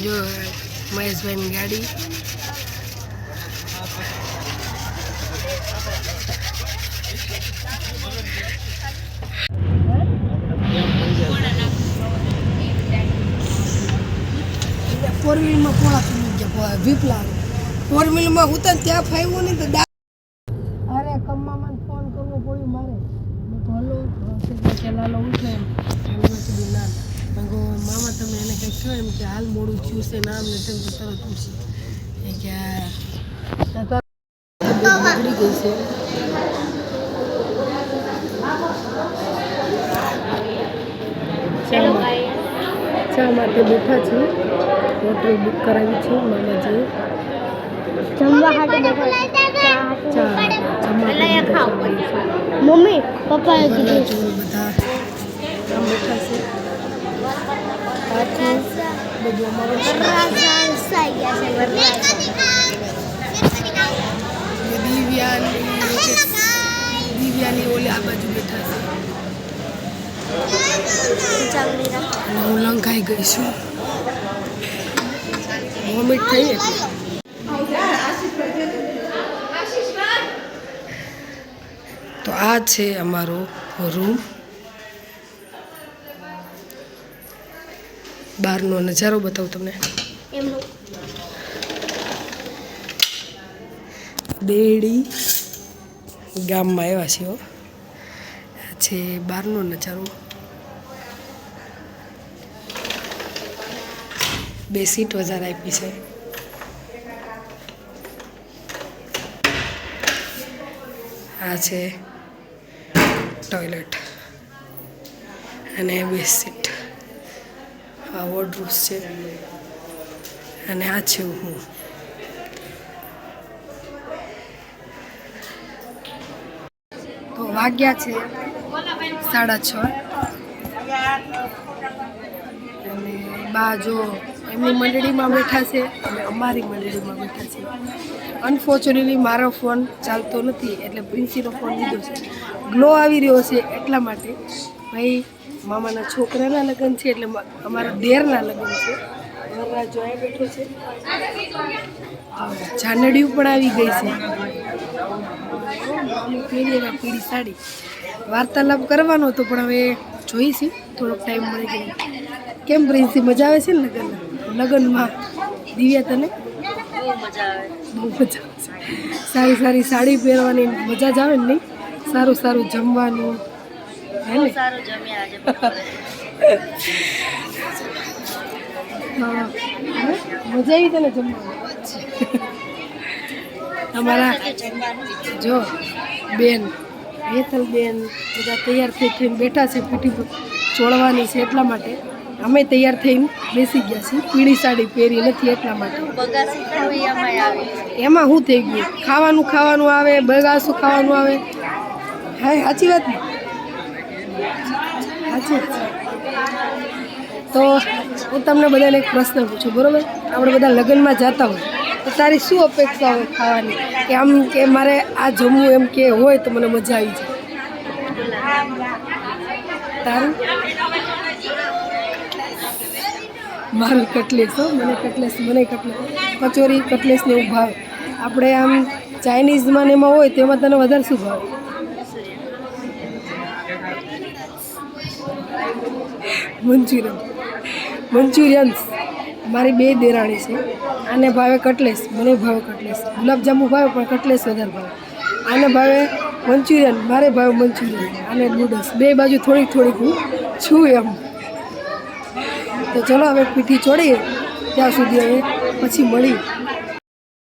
જો, મહેશભાઈની ગાડી. ફોર વ્હીલમાં પોળા પીવી ગયા ફોર વ્હીલમાં તો ત્યાં ફાવ્યું નહીં તો અરે કમ્મામાં ફોન કરવો પડ્યું મારે. હલો પેલા લો ઉઠે એમ. એમ ના. મેં મામા તમે એને કંઈક કહો એમ કે હાલ મોડું થયું છે નામ ને તેમ તરત ઉઠશે એ કે બગડી ગઈ છે. ચા માટે બેઠા છે. હોટલ બુક કરાવી છે મામાજી. જમવા હાટે બેઠા ચા જમવા મમ્મી પપ્પાએ કીધું જોડે બધા આમ બેઠા છે આખું બધું અમારું હસાઈ ગયા છે દિવ્યાની દિવ્યાની ઓલી આ બાજુ બેઠા છે. હું લંઘાઈ ગઈ છું. વોમિટ થઈ તો આ છે અમારો રૂમ બહારનો નજારો બતાવું તમને. બેડી ગામમાં આવ્યા છીએ. છે બહારનો નજારો. બે સીટ વધારે આપી છે. આ છે ટોયલેટ અને બે સીટ. આ વોર્ડરૂમ્સ છે. અને આ છે હું. તો વાગ્યા છે સાડા છ. અને બા જો એમની મંડળીમાં બેઠા છે અને અમારી મંડળીમાં બેઠા છે. અનફોર્ચ્યુનેટલી મારો ફોન ચાલતો નથી, એટલે પ્રિન્સીનો ફોન લીધો છે. ગ્લો આવી રહ્યો છે એટલા માટે ભાઈ, મામાના છોકરાના લગ્ન છે, એટલે અમારા દેરના લગ્ન છે. વરરાજ જોયા બેઠો છે. જાનડિયું પણ આવી ગઈ છે. એવા પીળી સાડી. વાર્તાલાપ કરવાનો હતો, પણ હવે જોઈશું. થોડોક ટાઈમ મળી ગયો કેમ પ્રિન્સી, મજા આવે છે ને લગ્ન લગ્નમાં. દિવ્યા તને? બહુ મજા આવે. સારી સારી સાડી પહેરવાની મજા જ આવે ને નહીં? સારું સારું જમવાનું. હે ને? સારું જમ્યા. મજા આવી તને જમવાનું? અમારા જો, બેન હેતલ બેન બધા તૈયાર થઈ થઈને બેઠા છે, પીઠી ચોળવાની છે એટલા માટે. અમે તૈયાર થઈને બેસી ગયા છીએ. પીળી સાડી પહેરી નથી એટલા માટે. એમાં શું થઈ ગયું? ખાવાનું ખાવાનું આવે, બગાસું ખાવાનું આવે. હા, સાચી વાત ને? સાચી તો હું તમને બધાને એક પ્રશ્ન પૂછું, બરાબર? આપણે બધા લગ્નમાં જતા હોય, તો તારી શું અપેક્ષા હોય ખાવાની? કે આમ કે મારે આ જમવું એમ કે હોય તો મને મજા આવી જાય. તારું? મારું કટલેસ હો, મને કટલેસ મને કટલેસ. કચોરી, કટલેસ ને એવું ભાવે. આપણે આમ ચાઇનીઝમાં ને એમાં હોય, તેમાં તને વધારે શું ભાવે? મંચુરિયન. મંચુરિયન્સ મારી બે દેરાણી છે. આને ભાવે કટલેસ, મને ભાવે કટલેસ. ગુલાબજાંબુ ભાવે, પણ કટલેસ વધારે ભાવે. આને ભાવે મંચુરિયન, મારે ભાવે મંચુરિયન અને નૂડલ્સ બે બાજુ થોડીક થોડીક હું છું એમ. તો ચલો હવે પીઠી છોડીએ ત્યાં સુધી હવે પછી મળી.